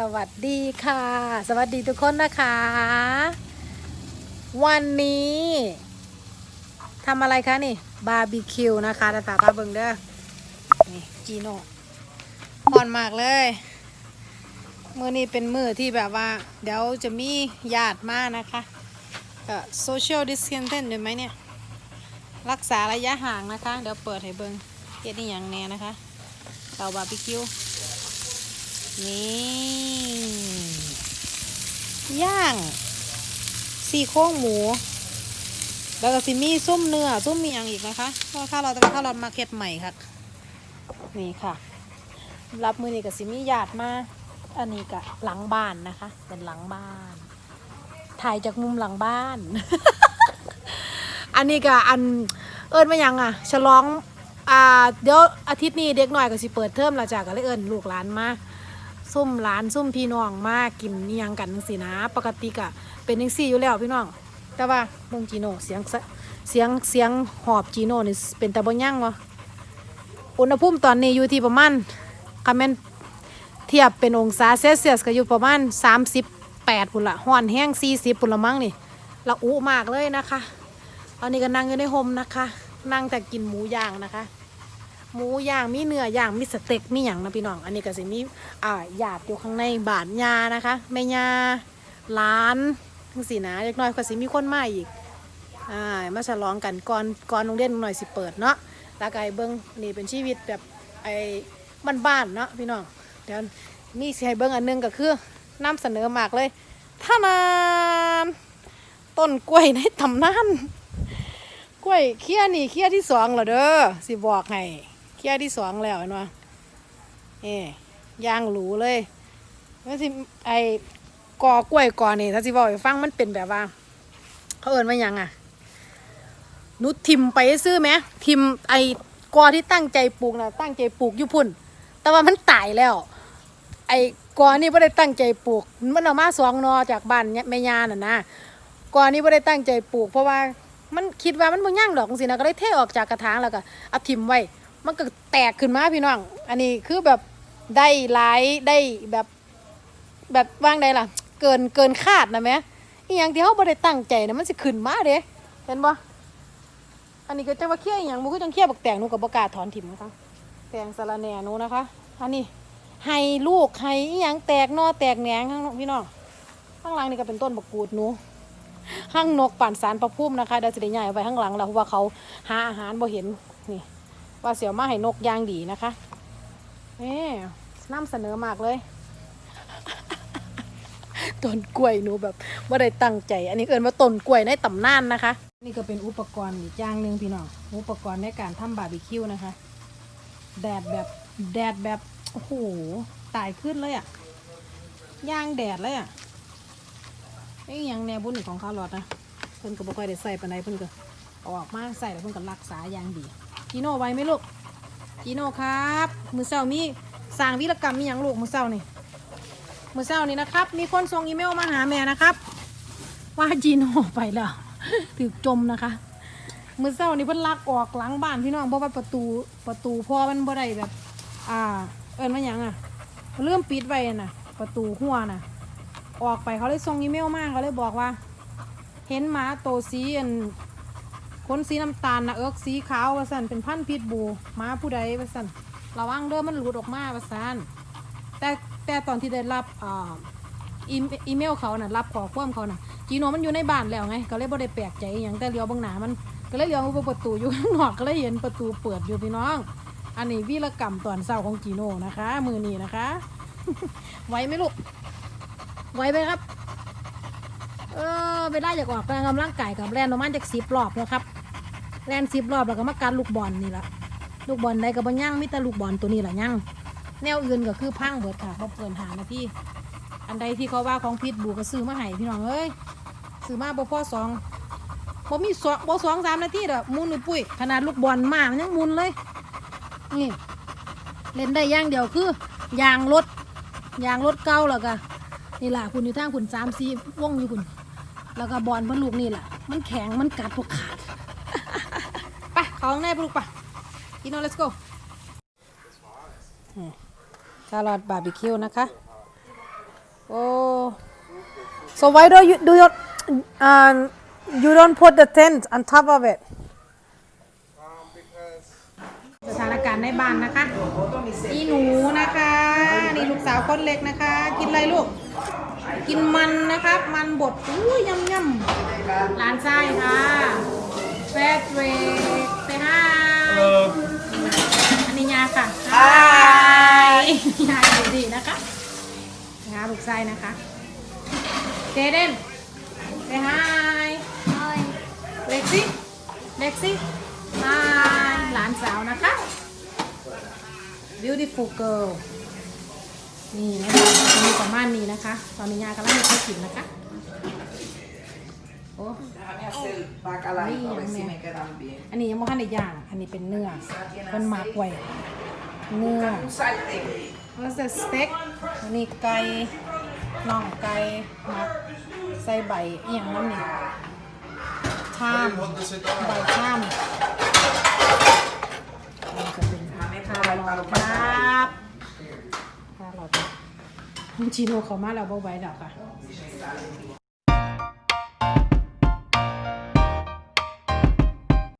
สวัสดีค่ะ สวัสดีทุกคนนะคะ วันนี้ทำอะไรคะนี่บาร์บีคิวนะคะตาตาปลาเบิงเด้อนี่จีโน่อ่อนมากเลยมือนี้เป็นมือที่แบบว่า เดี๋ยวจะมีญาติมานะคะก็โซเชียลดิสเทนเทนด้วยไหมเนี่ย รักษาระยะห่างนะคะ เดี๋ยวเปิดให้เบิงเฮ็ดนี่อย่างแน่นะคะเตาบาร์บีคิว นี่ย่างสี่โครงหมู แล้วก็สิมีส้มเนื้อส้มมีอย่างอีกนะคะเพราะว่าข้าวเราแต่ข้าวเรามาเก็ตใหม่ค่ะ นี่ค่ะ รับมือนี่กับสิมีญาติมาอันนี้กะหลังบ้านนะคะ เป็นหลังบ้าน ถ่ายจากมุมหลังบ้าน อันนี้กะอันเอิญมายังอะ ฉลองอ่าเดี๋ยวอาทิตย์นี้เด็กหน่อยก็สิเปิดเทอมแล้วจ้ะก็เลยเอิญลูกหลานมา ซุ่มร้านซุ่มพี่น้องมากินนี่ยังกันสินะ ปกติกะเป็นจังซี่อยู่แล้วพี่น้อง แต่ว่าเบิ่งจีโน่เสียงเสียงเสียงหอบจีโน่นี่เป็นตาบ่ย่างวะอุณหภูมิตอนนี้อยู่ที่ประมาณคาแมนเทียบเป็นองศาเซลเซียสก็อยู่ประมาณ 38พุ่นละห้อนแห้ง 40พุ่นละมั้งนี่ละอุมากเลยนะคะตอนนี้ก็นั่งอยู่ในโฮมนะคะ นั่งแต่กินหมูย่างนะคะ หมูย่างมีเนื้อย่างมีสเต็กมีอย่างนะพี่น้อง อันนี้ก็สิมีอ่าหยาดอยู่ข้างในบาทยานะคะแม่ยาร้านทั้งสี่นะเล็กน้อยก็สิมีคนมาอีกอ่ามาฉลองกันก่อนก่อนโรงเรียนหน่อยสิเปิดเนาะแล้วก็ให้เบิ้งนี่เป็นชีวิตแบบไอ้บ้านๆเนาะพี่น้องเดี๋ยวมีสิให้เบิ้งอันหนึงก็คือนำเสนอมากเลยท่านานต้นกล้วยในตำนานกล้วยเคี้ยนี่เคี้ยที่สองแล้วเด้อสิบอกให้ เคี่ยที่สองแล้วเห็นไหมเอ้ย่างหรูเลยแล้วสิไอ้กอกล้วยกอนี่ถ้าสิบอกให้ฟังมันเป็นแบบว่า เขาเอินว่ายังอะนุทิมไปซื้อไหมทิมไอ้กอที่ตั้งใจปลูกนะตั้งใจปลูกอยู่พุ่น แต่ว่ามันตายแล้ว ไอ้กอนี่ไม่ได้ตั้งใจปลูก มันเอามาสองนอจากบ้านแม่ยาน่ะนะกอนี่ไม่ได้ตั้งใจปลูก เพราะว่ามันคิดว่ามันบ่ย่างดอกสินะก็เลยเทออกจากกระถางแล้วก็เอาทิมไว้ มันก็แตกขึ้นมาพี่น้อง อันนี้คือแบบได้หลายได้แบบแบบว่างได้ล่ะ เกินเกินคาดนะแม่อีหยังที่เขาบ่ได้ตั้งใจนะมันสิขึ้นมาเด้เห็นบ่อันนี้ก็จะว่าเคี้ยอหยังมันก็จังเคี้ยบักแตงหนูกับบ่กล้าถอนถิ่มนะคะแตงสะระแหน่หนูนะคะ อันนี้ให้ลูกให้อีหยังแตกนอแตกแหนงข้างนอกพี่น้องข้างหลังนี่ก็เป็นต้นบักกูดหนูห้างนกป่านสารประพุ่มนะคะเดี๋ยวจะได้ใหญ่ไปข้างหลังแล้วเพราะว่าเขาหาอาหารบ่เห็นนี่ ว่าเสียวมาให้นกยางดีนะคะนี่นำเสนอมากเลยต้นกล้วยหนูแบบว่าได้ตั้งใจ อันนี้เอินว่าต้นกล้วยในตำนานนะคะ นี่ก็เป็นอุปกรณ์อีกอย่างหนึ่งพี่น้องอุปกรณ์ในการทำบาร์บีคิวนะคะ แดดแบบแดดแบบโอ้โหตายขึ้นเลยอะ่ะย่างแดดเลยอะ่ะไอ้ยังแนวบุญนี่ของข้าวหลอดนะเพิ่นก็บ่ค่อยได้ใส่ปานใดเพิ่นก็ ออกมาใส่แล้วเพิ่นก็รักษาอย่างดีจีโน่ไว้ไหมลูกจีโน่ครับ มือเศร้ามีสร้างวิรกรรมมีอย่างลูกมือเศร้านี่มือเศร้านี่นะครับ มีคนส่งอีเมลมาหาแม่นะครับ ว่าจีโน่ไปแล้วถูกจมนะคะมือเศร้านี่เพิ่นลักออกหลังบ้านพี่น้องเพราะว่าประตูประตูพ่อมันบ่ได้แบบ อ่า เอิ้นว่าหยังอะเริ่มปิดไว้น่ะ ประตูหัวน่ะ ออกไปเขาเลยส่งอีเมลมาเขาเลยบอกว่า เห็นหมาโตวสีอัน ขนสีน้ำตาลนะเอิกสีขาวว่าสันเป็นพันธุ์พิษบูหมาผู้ใดว่าสันระวังเด้อมันหลุดออกมาว่าสันแต่แต่ตอนที่ได้รับอ่าอีเมอีเมลเขาน่ะรับขอความเขาน่ะจีโนมันอยู่ในบ้านแล้วไง ก็เลยบ่ได้แปลกใจอย่างแต่เลี้ยวบางหนามันก็เลยเลี้ยวปประตูอยู่ข้างนอกก็เลยเห็นประตูเปิดอยู่พี่น้อง อันนี้วีรกรรมตอนเศร้าของจีโนนะคะ มือนี้นะคะไหวไหมลูกไหวไหมครับเออไปได้จากออกกำลังกายกับแลนประมาณจากสิบรอบแล้วครับ แลนสิบรอบแล้วก็มาการลูกบอลนี่ละลูกบอลใดกับบย่างมิแต่ลูกบอลตัวนี้แหละย่างแนวอื่นก็คือพังเบิดค่ะเพราเกินหานาทีอันใดที่เขาว่าของพิษบูก็ซื้อมาให้พี่น้องเอ้ยซื้อมาบ่พอสองบ่มีสองบ่สองสามนาทีเด้อมุนนี่ปุ้ยขนาดลูกบอลมามันยังมุนเลยนี่เล่นได้ย่างเดียวคือยางรถยางรถเก่าแล้วก็นี่ล่ะคุณอยู่ทางคุณสามสี่วงอยู่คุณแล้วก็บอลพันลูกนี่แหละมันแข็งมันกัดพวกขาด ข้างในปลูกไปกินโน let's go คาร์ลอดบาร์บีคิวนะคะ Oh. So why don't you do you um you don't put the tent on top of it? สถานการณ์ในบ้านนะคะอีหนูนะคะ นี่ลูกสาวคนเล็กนะคะ กินอะไรลูก กินมันนะครับ มันบดอู้ยำยำร้านไส้ค่ะแฟดเวกปห้าอันนี้ยา ค่ะฮายยาอยู่ดีนะคะงาลูกไส้นะคะ เจเดนไปไฮเล็กซี่เล็กซี่ฮายหลานสาวนะคะ beautiful girl นี่นะคะจะมีประมาณนี้นะคะ ตอนนี้ยากำลังจะกินนะคะ โอ้ Baka lang ito, kasi may karambi. อันนี้ยังไม่ทันได้ย่าง อันนี้เป็นเนื้อเป็นหมักไว้ เนื้อแล้วจะสเต็กอันนี้ไก่น่องไก่มักใส่ใบอหย่างนั้นนี่ชามใบชามนี่จะเป็นคาร์ลอทครับคาร์ลอทชิโนเขามาแล้วบ่ไหวแล้วค่ะ